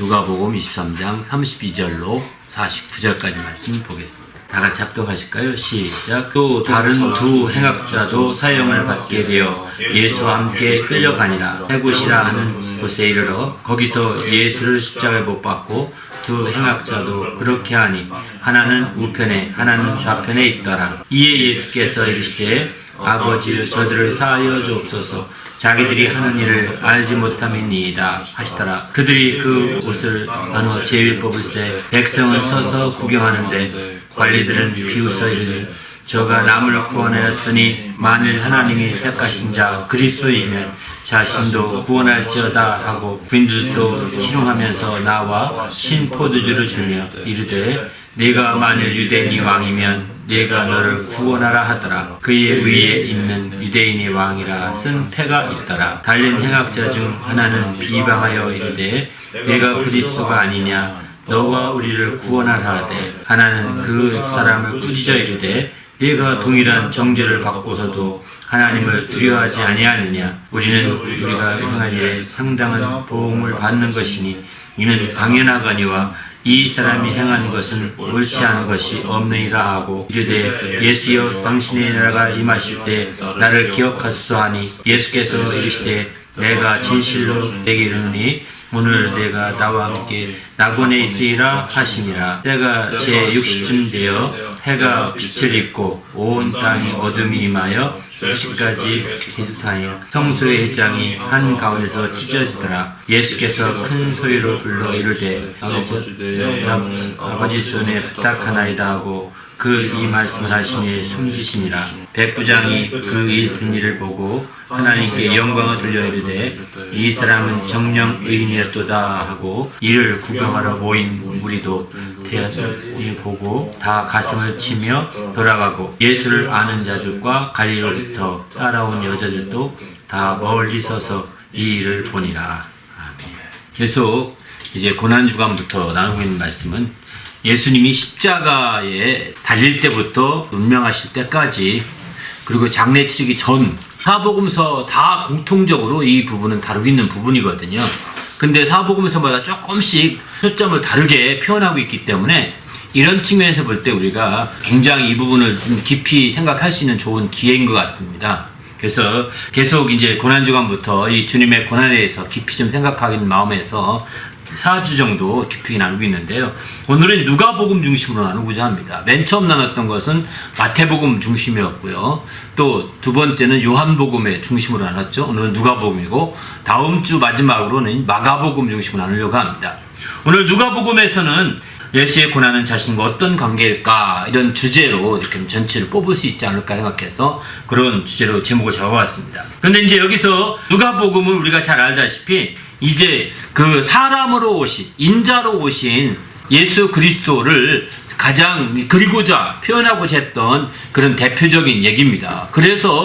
누가복음 23장 32절로 49절까지 말씀 보겠습니다. 다 같이 합독하실까요? 시작. 또 다른 두 행악자도 사형을 받게 되어 예수와 함께 끌려가니라. 해굿이라 하는 곳에 이르러 거기서 예수를 십자가에 못 박고 두 행악자도 그렇게 하니 하나는 우편에 하나는 좌편에 있더라. 이에 예수께서 이르시되 아버지 저들을 사하여 주옵소서 자기들이 하는 일을 알지 못함이니이다 하시더라. 그들이 그 옷을 나누어 제비 뽑을새 백성은 서서 구경하는데 관리들은 비웃어 이르니 저가 남을 구원하였으니 만일 하나님이 택하신 자 그리스도이면 자신도 구원할지어다 하고 부인들도 희롱하면서 나와 신포도주를 주며 이르되 네가 만일 유대인이 왕이면 네가 너를 구원하라 하더라. 그의 위에 있는 유대인이 왕이라 쓴 패가 있더라. 달린 행악자 중 하나는 비방하여 이르되 내가 그리스도가 아니냐? 너와 우리를 구원하라 하되 하나는 그 사람을 꾸짖어 이르되 네가 동일한 정죄를 받고서도 하나님을 두려워하지 아니하느냐? 우리는 우리가 행한 일에 상당한 보응을 받는 것이니 이는 당연하거니와 이 사람이 행한 것은 옳지 않은 것이 없느니라 하고 이르되 예수여 당신의 나라가 임하실 때 나를 기억하소서 하니 예수께서 이르시되 내가 진실로 내게 이르노니 오늘 내가 나와 함께 낙원에 있으리라 하시니라. 때가 제 60쯤 되어 해가 빛을 입고 온 땅이 어둠이 임하여 2시까지 계속하여 성소의 해장이 한 가운데서 찢어지더라. 예수께서 큰 소리로 불러 이르되 아버지 손에 부탁하나이다 하고 그 이 말씀을 하시니 숨지시니라. 백부장이 그이된 일을 보고 하나님께 영광을 돌려 이르되 이 사람은 정령 의인이었도다 하고 이를 구경하러 모인 무리도 대하니 보고 다 가슴을 치며 돌아가고 예수를 아는 자들과 갈리로부터 따라온 여자들도 다 멀리 서서 이 일을 보니라. 계속 이제 고난 주간부터 나누고 있는 말씀은 예수님이 십자가에 달릴 때부터 운명하실 때까지 그리고 장례 치르기 전 사복음서 다 공통적으로 이 부분은 다루고 있는 부분이거든요. 근데 사복음서마다 조금씩 초점을 다르게 표현하고 있기 때문에 이런 측면에서 볼 때 우리가 굉장히 이 부분을 좀 깊이 생각할 수 있는 좋은 기회인 것 같습니다. 그래서 계속 이제 고난주간부터 이 주님의 고난에 대해서 깊이 좀 생각하는 마음에서 4주 정도 깊이 나누고 있는데요. 오늘은 누가복음 중심으로 나누고자 합니다. 맨 처음 나눴던 것은 마태복음 중심이었고요. 또 두 번째는 요한복음의 중심으로 나눴죠. 오늘은 누가복음이고 다음 주 마지막으로는 마가복음 중심으로 나누려고 합니다. 오늘 누가복음에서는 예수의 고난은 자신과 어떤 관계일까 이런 주제로 이렇게 전체를 뽑을 수 있지 않을까 생각해서 그런 주제로 제목을 잡아봤습니다. 그런데 이제 여기서 누가복음은 우리가 잘 알다시피 이제 그 사람으로 오신 인자로 오신 예수 그리스도를 가장 그리고자 표현하고자 했던 그런 대표적인 얘기입니다. 그래서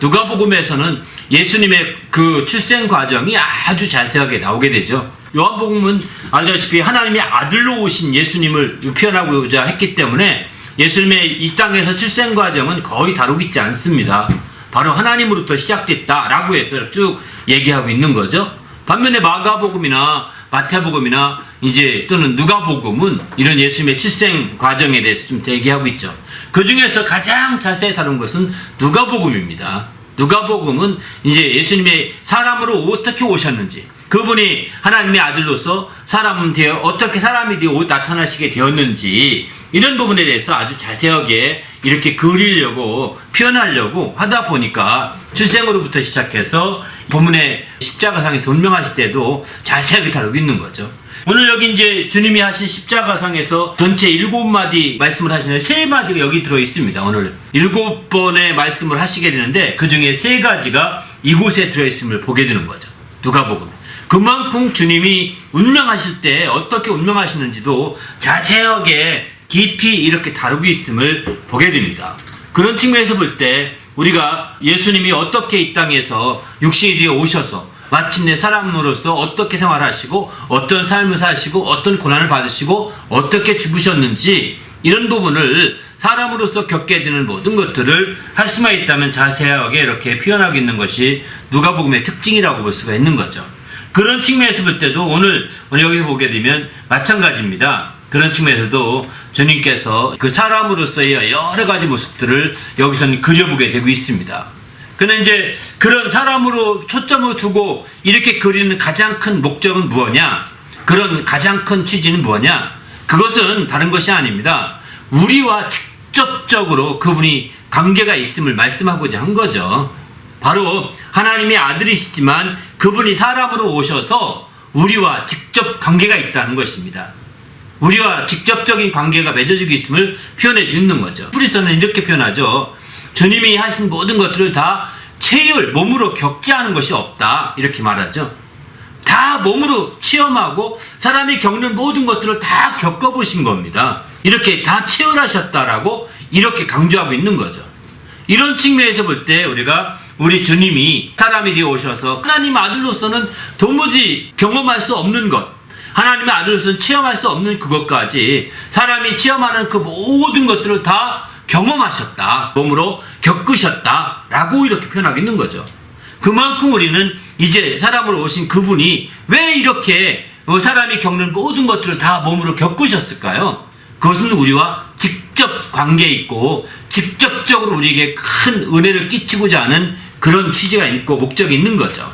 누가복음에서는 예수님의 그 출생 과정이 아주 자세하게 나오게 되죠. 요한복음은 알다시피 하나님의 아들로 오신 예수님을 표현하고자 했기 때문에 예수님의 이 땅에서 출생 과정은 거의 다루고 있지 않습니다. 바로 하나님으로부터 시작됐다라고 해서 쭉 얘기하고 있는 거죠. 반면에 마가복음이나 마태복음이나 이제 또는 누가복음은 이런 예수님의 출생 과정에 대해서 좀 얘기하고 있죠. 그 중에서 가장 자세히 다룬 것은 누가복음입니다. 누가복음은 이제 예수님의 사람으로 어떻게 오셨는지, 그분이 하나님의 아들로서 사람 되어 어떻게 사람이 되어 나타나시게 되었는지 이런 부분에 대해서 아주 자세하게 이렇게 그리려고 표현하려고 하다 보니까 출생으로부터 시작해서 본문의 십자가상에서 운명하실 때도 자세하게 다루고 있는 거죠. 오늘 여기 이제 주님이 하신 십자가상에서 전체 일곱 마디 말씀을 하시는데 세 마디가 여기 들어 있습니다. 오늘 일곱 번의 말씀을 하시게 되는데 그 중에 세 가지가 이곳에 들어 있음을 보게 되는 거죠. 누가복음. 그만큼 주님이 운명하실 때 어떻게 운명하시는지도 자세하게 깊이 이렇게 다루고 있음을 보게 됩니다. 그런 측면에서 볼 때 우리가 예수님이 어떻게 이 땅에서 육신이 되어 오셔서 마침내 사람으로서 어떻게 생활하시고 어떤 삶을 사시고 어떤 고난을 받으시고 어떻게 죽으셨는지 이런 부분을 사람으로서 겪게 되는 모든 것들을 할 수만 있다면 자세하게 이렇게 표현하고 있는 것이 누가복음의 특징이라고 볼 수가 있는 거죠. 그런 측면에서 볼 때도 오늘 여기 보게 되면 마찬가지입니다. 그런 측면에서도 주님께서 그 사람으로서의 여러 가지 모습들을 여기서는 그려보게 되고 있습니다. 근데 이제 그런 사람으로 초점을 두고 이렇게 그리는 가장 큰 목적은 무엇냐? 그런 가장 큰 취지는 무엇냐? 그것은 다른 것이 아닙니다. 우리와 직접적으로 그분이 관계가 있음을 말씀하고자 한 거죠. 바로 하나님의 아들이시지만 그분이 사람으로 오셔서 우리와 직접 관계가 있다는 것입니다. 우리와 직접적인 관계가 맺어지고 있음을 표현해 주는 거죠. 뿌리서는 이렇게 표현하죠. 주님이 하신 모든 것들을 다 체율, 몸으로 겪지하는 것이 없다. 이렇게 말하죠. 다 몸으로 체험하고 사람이 겪는 모든 것들을 다 겪어보신 겁니다. 이렇게 다 체열하셨다라고 이렇게 강조하고 있는 거죠. 이런 측면에서 볼 때 우리가 우리 주님이 사람이 되어 오셔서 하나님 아들로서는 도무지 경험할 수 없는 것, 하나님의 아들로서는 체험할 수 없는 그것까지 사람이 체험하는 그 모든 것들을 다 경험하셨다. 몸으로 겪으셨다. 라고 이렇게 표현하고 있는 거죠. 그만큼 우리는 이제 사람으로 오신 그분이 왜 이렇게 어, 사람이 겪는 모든 것들을 다 몸으로 겪으셨을까요? 그것은 우리와 직접 관계 있고 직접적으로 우리에게 큰 은혜를 끼치고자 하는 그런 취지가 있고 목적이 있는 거죠.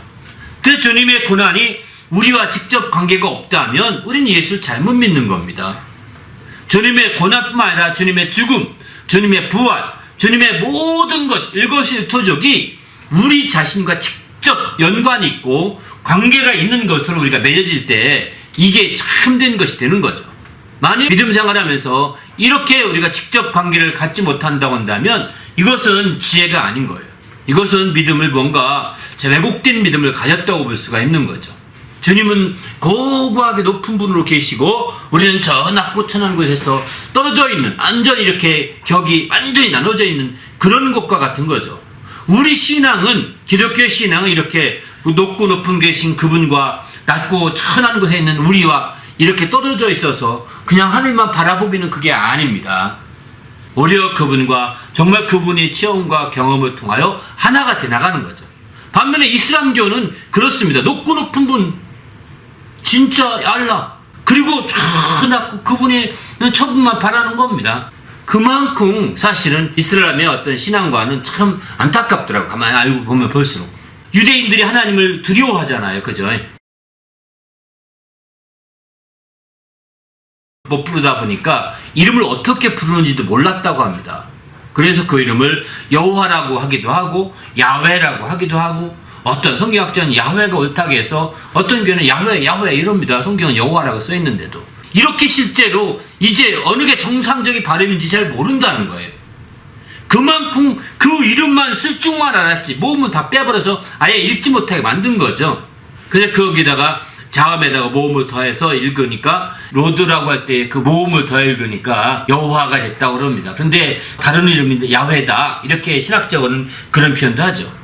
그래서 주님의 고난이 우리와 직접 관계가 없다면 우리는 예수를 잘못 믿는 겁니다. 주님의 고난뿐만 아니라 주님의 죽음, 주님의 부활, 주님의 모든 것 일거수일투족이 우리 자신과 직접 연관이 있고 관계가 있는 것으로 우리가 맺어질 때 이게 참된 것이 되는 거죠. 만일 믿음 생활하면서 이렇게 우리가 직접 관계를 갖지 못한다고 한다면 이것은 지혜가 아닌 거예요. 이것은 믿음을 뭔가 왜곡된 믿음을 가졌다고 볼 수가 있는 거죠. 주님은 고고하게 높은 분으로 계시고 우리는 저 낮고 천한 곳에서 떨어져 있는 완전히 이렇게 격이 완전히 나눠져 있는 그런 것과 같은 거죠. 우리 신앙은 기독교의 신앙은 이렇게 높고 높은 계신 그분과 낮고 천한 곳에 있는 우리와 이렇게 떨어져 있어서 그냥 하늘만 바라보기는 그게 아닙니다. 오히려 그분과 정말 그분의 체험과 경험을 통하여 하나가 돼 나가는 거죠. 반면에 이슬람교는 그렇습니다. 높고 높은 분, 진짜 알라. 그리고 저 낮고 그분의 처분만 바라는 겁니다. 그만큼 사실은 이슬람의 어떤 신앙과는 참 안타깝더라고. 가만히 알고 보면 볼수록. 유대인들이 하나님을 두려워하잖아요. 그죠? 못 부르다 보니까 이름을 어떻게 부르는지도 몰랐다고 합니다. 그래서 그 이름을 여호와라고 하기도 하고 야훼라고 하기도 하고 어떤 성경학자는 야훼가 옳다고 해서 어떤 교회는 야훼 야훼 이럽니다. 성경은 여호와라고 써 있는데도 이렇게 실제로 이제 어느 게 정상적인 발음인지 잘 모른다는 거예요. 그만큼 그 이름만 쓸 줄만 알았지 모음은 다 빼버려서 아예 읽지 못하게 만든 거죠. 그래서 거기다가 자음에다가 모음을 더해서 읽으니까 로드라고 할 때 그 모음을 더 읽으니까 여호와가 됐다고 그럽니다. 그런데 다른 이름인데 야훼다 이렇게 신학적으로는 그런 표현도 하죠.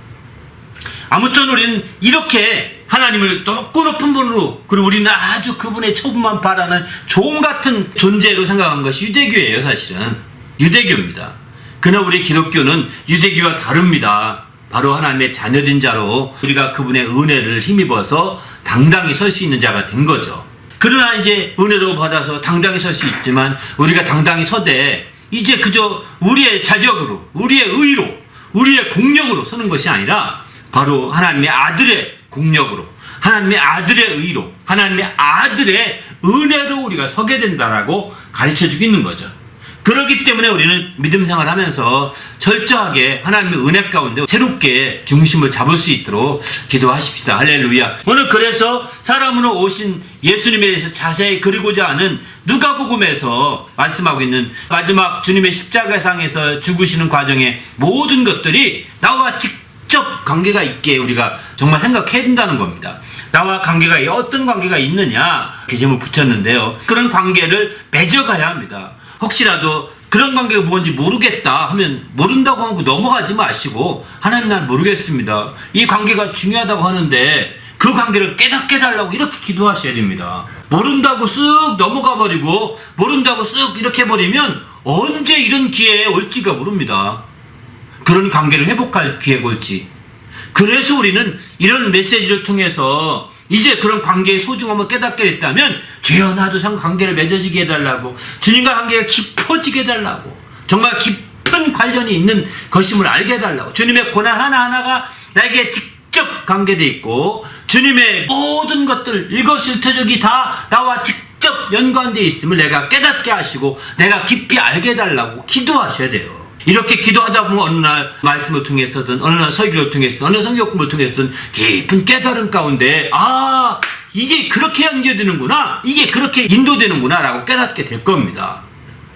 아무튼 우리는 이렇게 하나님을 높고 높은 분으로 그리고 우리는 아주 그분의 처분만 바라는 종 같은 존재로 생각한 것이 유대교예요 사실은 유대교입니다. 그러나 우리 기독교는 유대교와 다릅니다. 바로 하나님의 자녀된 자로 우리가 그분의 은혜를 힘입어서 당당히 설 수 있는 자가 된 거죠. 그러나 이제 은혜로 받아서 당당히 설 수 있지만 우리가 당당히 서되 이제 그저 우리의 자격으로 우리의 의로 우리의 공력으로 서는 것이 아니라 바로 하나님의 아들의 공력으로 하나님의 아들의 의로 하나님의 아들의 은혜로 우리가 서게 된다라고 가르쳐 주고 있는 거죠. 그렇기 때문에 우리는 믿음 생활하면서 철저하게 하나님의 은혜 가운데 새롭게 중심을 잡을 수 있도록 기도하십시다. 할렐루야. 오늘 그래서 사람으로 오신 예수님에 대해서 자세히 그리고자 하는 누가복음에서 말씀하고 있는 마지막 주님의 십자가상에서 죽으시는 과정의 모든 것들이 나와 직 접 관계가 있게 우리가 정말 생각해야 된다는 겁니다. 나와 관계가 어떤 관계가 있느냐 제목 붙였는데요. 그런 관계를 맺어가야 합니다. 혹시라도 그런 관계가 뭔지 모르겠다 하면 모른다고 하고 넘어가지 마시고 하나님 난 모르겠습니다. 이 관계가 중요하다고 하는데 그 관계를 깨닫게 달라고 이렇게 기도하셔야 됩니다. 모른다고 쓱 넘어가 버리고 모른다고 쓱 이렇게 버리면 언제 이런 기회에 올지가 모릅니다. 그런 관계를 회복할 기회가 올지. 그래서 우리는 이런 메시지를 통해서 이제 그런 관계의 소중함을 깨닫게 됐다면 주여 나도 상 관계를 맺어지게 해달라고 주님과 관계가 깊어지게 해달라고 정말 깊은 관련이 있는 것임을 알게 해달라고 주님의 고난 하나하나가 나에게 직접 관계돼 있고 주님의 모든 것들 일거실투족이 다 나와 직접 연관되어 있음을 내가 깨닫게 하시고 내가 깊이 알게 해달라고 기도하셔야 돼요. 이렇게 기도하다 보면 어느 날 말씀을 통해서든 어느 날 설교를 통해서 어느 성경 공부를 통해서든 깊은 깨달음 가운데 아 이게 그렇게 연결되는구나 이게 그렇게 인도되는구나 라고 깨닫게 될 겁니다.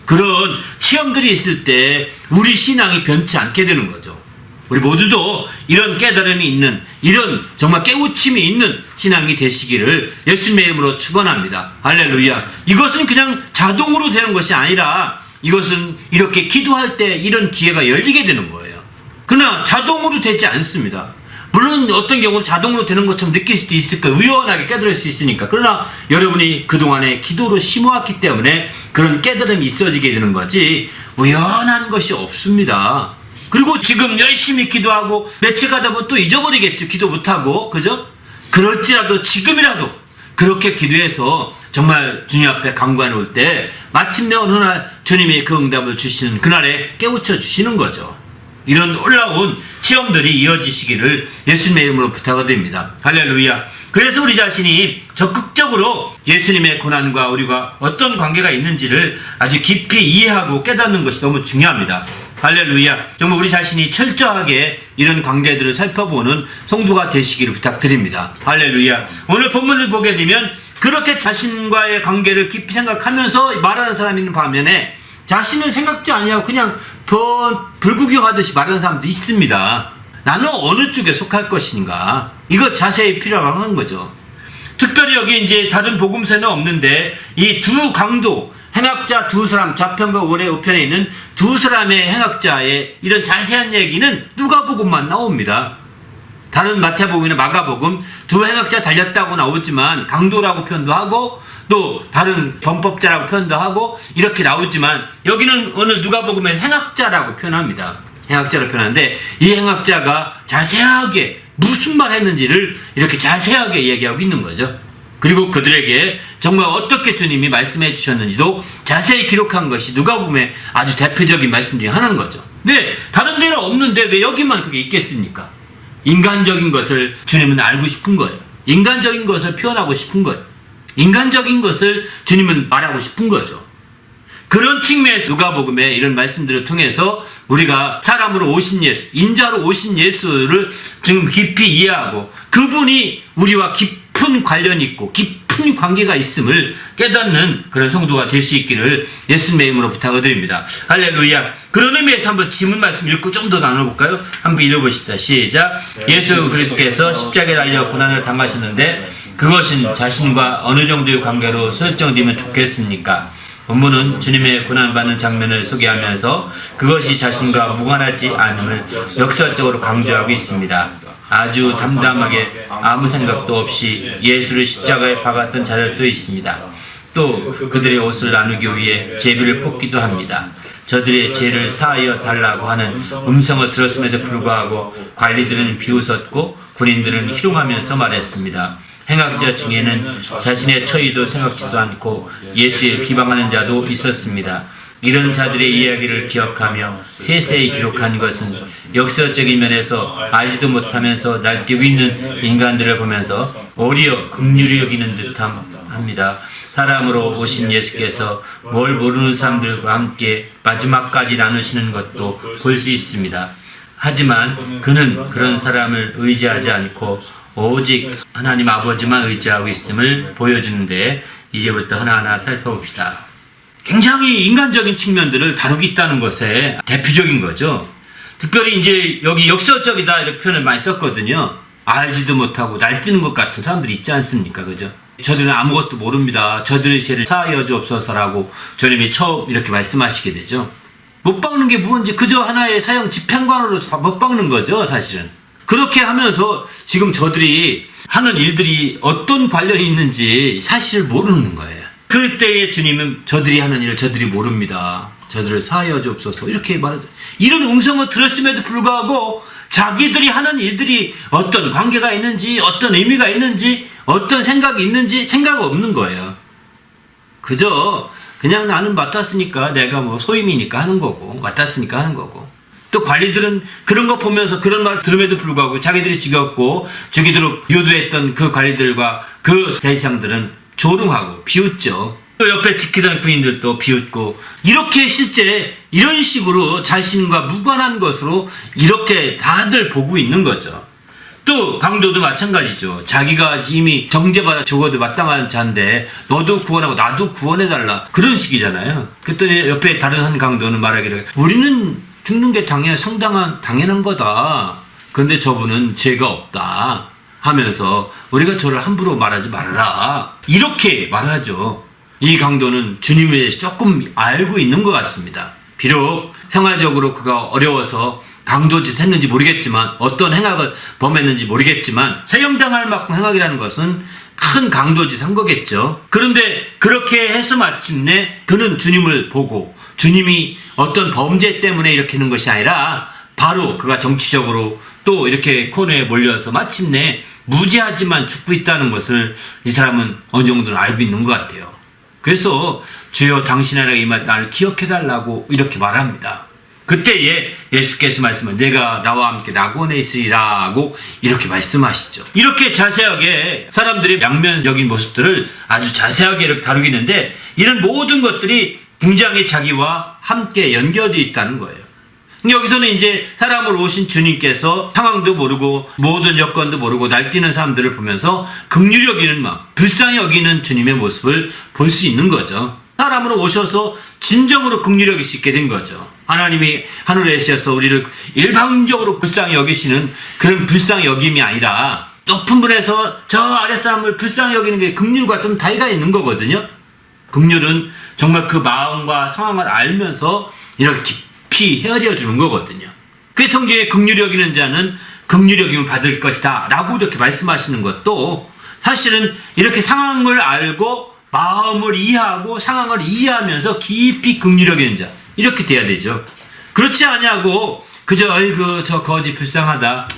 그런 체험들이 있을 때 우리 신앙이 변치 않게 되는 거죠. 우리 모두도 이런 깨달음이 있는 이런 정말 깨우침이 있는 신앙이 되시기를 예수님의 이름으로 축원합니다. 할렐루야. 이것은 그냥 자동으로 되는 것이 아니라 이것은 이렇게 기도할 때 이런 기회가 열리게 되는 거예요. 그러나 자동으로 되지 않습니다. 물론 어떤 경우는 자동으로 되는 것처럼 느낄 수도 있을 거예요. 우연하게 깨달을 수 있으니까. 그러나 여러분이 그동안에 기도로 심어왔기 때문에 그런 깨달음이 있어지게 되는 거지 우연한 것이 없습니다. 그리고 지금 열심히 기도하고 며칠 가다 보면 또 잊어버리겠죠. 기도 못하고. 그죠? 그럴지라도 지금이라도 그렇게 기도해서 정말 주님 앞에 강구해 놓을 때 마침내 어느 날 주님이 그 응답을 주시는 그날에 깨우쳐 주시는 거죠. 이런 놀라운 시험들이 이어지시기를 예수님의 이름으로 부탁을 드립니다. 할렐루야. 그래서 우리 자신이 적극적으로 예수님의 고난과 우리가 어떤 관계가 있는지를 아주 깊이 이해하고 깨닫는 것이 너무 중요합니다. 할렐루야. 정말 우리 자신이 철저하게 이런 관계들을 살펴보는 성도가 되시기를 부탁드립니다. 할렐루야. 오늘 본문을 보게 되면 그렇게 자신과의 관계를 깊이 생각하면서 말하는 사람이 있는 반면에 자신은 생각지 아니하고 그냥 더 불구경하듯이 말하는 사람도 있습니다. 나는 어느 쪽에 속할 것인가? 이거 자세히 필요한 거죠. 특별히 여기 이제 다른 복음서는 없는데 이 두 강도 행악자 두 사람 좌편과 우편에 있는 두 사람의 행악자의 이런 자세한 얘기는 누가복음만 나옵니다. 다른 마태복음이나 마가복음 두 행악자 달렸다고 나오지만 강도라고 표현도 하고 또 다른 범법자라고 표현도 하고 이렇게 나오지만 여기는 오늘 누가복음에 행악자라고 표현합니다. 행악자로 표현하는데 이 행악자가 자세하게 무슨 말 했는지를 이렇게 자세하게 얘기하고 있는 거죠. 그리고 그들에게 정말 어떻게 주님이 말씀해 주셨는지도 자세히 기록한 것이 누가복음의 아주 대표적인 말씀 중에 하나인 거죠. 네, 다른 데는 없는데 왜 여기만 그게 있겠습니까? 인간적인 것을 주님은 알고 싶은 거예요. 인간적인 것을 표현하고 싶은 거예요. 인간적인 것을 주님은 말하고 싶은 거죠. 그런 측면에서 누가복음의 이런 말씀들을 통해서 우리가 사람으로 오신 예수, 인자로 오신 예수를 지금 깊이 이해하고 그분이 우리와 깊 은 관련이 있고 깊은 관계가 있음을 깨닫는 그런 성도가 될 수 있기를 예수님의 이름으로 부탁을 드립니다. 할렐루야. 그런 의미에서 한번 지문 말씀 읽고 좀 더 나눠볼까요? 한번 읽어보십시다. 시작. 예수 그리스도께서 십자가에 달려 고난을 당하셨는데 그것은 자신과 어느 정도의 관계로 설정되면 좋겠습니까? 본문은 주님의 고난받는 장면을 소개하면서 그것이 자신과 무관하지 않음을 역설적으로 강조하고 있습니다. 아주 담담하게 아무 생각도 없이 예수를 십자가에 박았던 자들도 있습니다. 또 그들의 옷을 나누기 위해 제비를 뽑기도 합니다. 저들의 죄를 사하여 달라고 하는 음성을 들었음에도 불구하고 관리들은 비웃었고 군인들은 희롱하면서 말했습니다. 행악자 중에는 자신의 처의도 생각지도 않고 예수를 비방하는 자도 있었습니다. 이런 자들의 이야기를 기억하며 세세히 기록한 것은 역사적인 면에서 알지도 못하면서 날뛰고 있는 인간들을 보면서 오히려 긍휼히 여기는 듯합니다. 사람으로 오신 예수께서 뭘 모르는 사람들과 함께 마지막까지 나누시는 것도 볼 수 있습니다. 하지만 그는 그런 사람을 의지하지 않고 오직 하나님 아버지만 의지하고 있음을 보여주는데 이제부터 하나하나 살펴봅시다. 굉장히 인간적인 측면들을 다루고 있다는 것에 대표적인 거죠. 특별히 이제 여기 역설적이다 이렇게 표현을 많이 썼거든요. 알지도 못하고 날뛰는 것 같은 사람들이 있지 않습니까? 그죠? 저들은 아무것도 모릅니다. 저들의 죄를 사하여 주옵소서라고 주님이 처음 이렇게 말씀하시게 되죠. 못 박는 게 뭔지 그저 하나의 사형 집행관으로 못 박는 거죠, 사실은. 그렇게 하면서 지금 저들이 하는 일들이 어떤 관련이 있는지 사실을 모르는 거예요. 그때에 주님은 저들이 하는 일을 저들이 모릅니다. 저들을 사하여 주옵소서 이렇게 말하죠. 이런 음성을 들었음에도 불구하고 자기들이 하는 일들이 어떤 관계가 있는지 어떤 의미가 있는지 어떤 생각이 있는지 생각 없는 거예요. 그저 그냥 나는 맡았으니까 내가 뭐 소임이니까 하는 거고 맡았으니까 하는 거고 또 관리들은 그런 거 보면서 그런 말 들음에도 불구하고 자기들이 지겹고 주기도록 유도했던 그 관리들과 그 대상들은 조롱하고 비웃죠. 또 옆에 지키던 부인들도 비웃고 이렇게 실제 이런 식으로 자신과 무관한 것으로 이렇게 다들 보고 있는 거죠. 또 강도도 마찬가지죠. 자기가 이미 정죄받아 죽어도 마땅한 자인데 너도 구원하고 나도 구원해달라 그런 식이잖아요. 그랬더니 옆에 다른 한 강도는 말하기를 우리는 죽는 게 당연 상당한 당연한 거다. 그런데 저분은 죄가 없다 하면서 우리가 저를 함부로 말하지 말아라 이렇게 말하죠. 이 강도는 주님에 조금 알고 있는 것 같습니다. 비록 생활적으로 그가 어려워서 강도짓 했는지 모르겠지만 어떤 행악을 범했는지 모르겠지만 사형당할 만큼 행악이라는 것은 큰 강도짓 한 거겠죠. 그런데 그렇게 해서 마침내 그는 주님을 보고 주님이 어떤 범죄 때문에 이렇게 하는 것이 아니라 바로 그가 정치적으로 또 이렇게 코너에 몰려서 마침내 무지하지만 죽고 있다는 것을 이 사람은 어느 정도는 알고 있는 것 같아요. 그래서 주여 당신 나라에 임할 나를 기억해 달라고 이렇게 말합니다. 그때에 예수께서 말씀은 내가 나와 함께 낙원에 있으리라고 이렇게 말씀하시죠. 이렇게 자세하게 사람들의 양면적인 모습들을 아주 자세하게 이렇게 다루기는데 이런 모든 것들이 굉장히 자기와 함께 연결되어 있다는 거예요. 여기서는 이제 사람으로 오신 주님께서 상황도 모르고 모든 여건도 모르고 날뛰는 사람들을 보면서 극률히 여기는 마음, 불쌍히 여기는 주님의 모습을 볼 수 있는 거죠. 사람으로 오셔서 진정으로 수 있게 된 거죠. 하나님이 하늘에 계셔서 우리를 일방적으로 불쌍히 여기시는 그런 불쌍히 여김이 아니라 높은 분에서 저 아랫사람을 불쌍히 여기는 게 극률과 좀 다이가 있는 거거든요. 극률은 정말 그 마음과 상황을 알면서 이렇게 깊이 헤아려 주는 거거든요. 그 성경에 극률이 여기는 자는 극률이 여김을 받을 것이다 라고 이렇게 말씀하시는 것도 사실은 이렇게 상황을 알고 마음을 이해하고 상황을 이해하면서 깊이 극률이 여기는 자 이렇게 돼야 되죠. 그렇지 않냐고 그저 어이구 저 거지 불쌍하다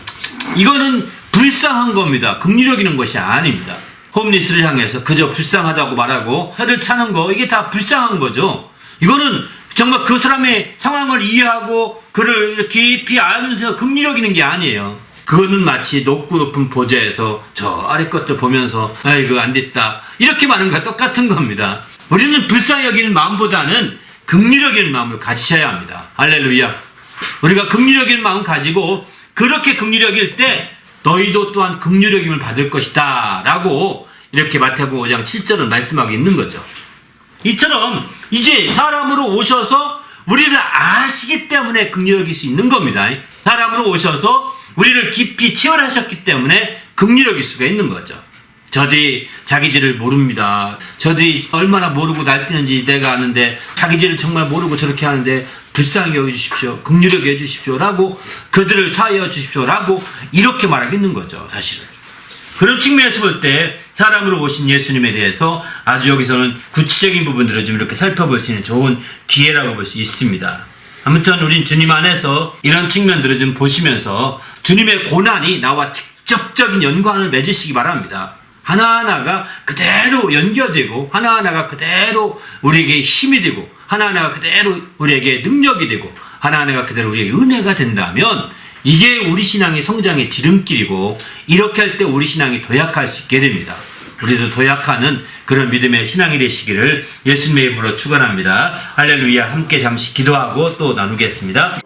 이거는 불쌍한 겁니다. 극률이 여기는 것이 아닙니다. 홈리스를 향해서 그저 불쌍하다고 말하고 혀를 차는 거 이게 다 불쌍한 거죠. 이거는 정말 그 사람의 상황을 이해하고 그를 깊이 알면서 긍휼히 여기는 게 아니에요. 그거는 마치 높고 높은 보좌에서 저 아래 것도 보면서 아이고 안 됐다 이렇게 말하는 것과 똑같은 겁니다. 우리는 불쌍히 여기는 마음보다는 긍휼히 여기는 마음을 가지셔야 합니다. 할렐루야. 우리가 긍휼히 여기는 마음 가지고 그렇게 긍휼히 여길 때 너희도 또한 긍휼히 여김을 받을 것이다 라고 이렇게 마태복음 5장 7절은 말씀하고 있는 거죠. 이처럼 이제 사람으로 오셔서 우리를 아시기 때문에 긍휼히 여길 수 있는 겁니다. 사람으로 오셔서 우리를 깊이 체험하셨기 때문에 긍휼히 여길 수가 있는 거죠. 저들이 자기 죄를 모릅니다. 저들이 얼마나 모르고 날뛰는지 내가 아는데 자기 죄를 정말 모르고 저렇게 하는데 불쌍히 여겨주십시오. 긍휼히 여겨주십시오. 라고 그들을 사하여 주십시오. 라고 이렇게 말하겠는 거죠. 사실은. 그런 측면에서 볼 때 사람으로 오신 예수님에 대해서 아주 여기서는 구체적인 부분들을 좀 이렇게 살펴볼 수 있는 좋은 기회라고 볼 수 있습니다. 아무튼 우린 주님 안에서 이런 측면들을 좀 보시면서 주님의 고난이 나와 직접적인 연관을 맺으시기 바랍니다. 하나하나가 그대로 연결되고 하나하나가 그대로 우리에게 힘이 되고 하나하나가 그대로 우리에게 능력이 되고 하나하나가 그대로 우리의 은혜가 된다면 이게 우리 신앙의 성장의 지름길이고 이렇게 할 때 우리 신앙이 도약할 수 있게 됩니다. 우리도 도약하는 그런 믿음의 신앙이 되시기를 예수님의 이름으로 축원합니다. 할렐루야 함께 잠시 기도하고 또 나누겠습니다.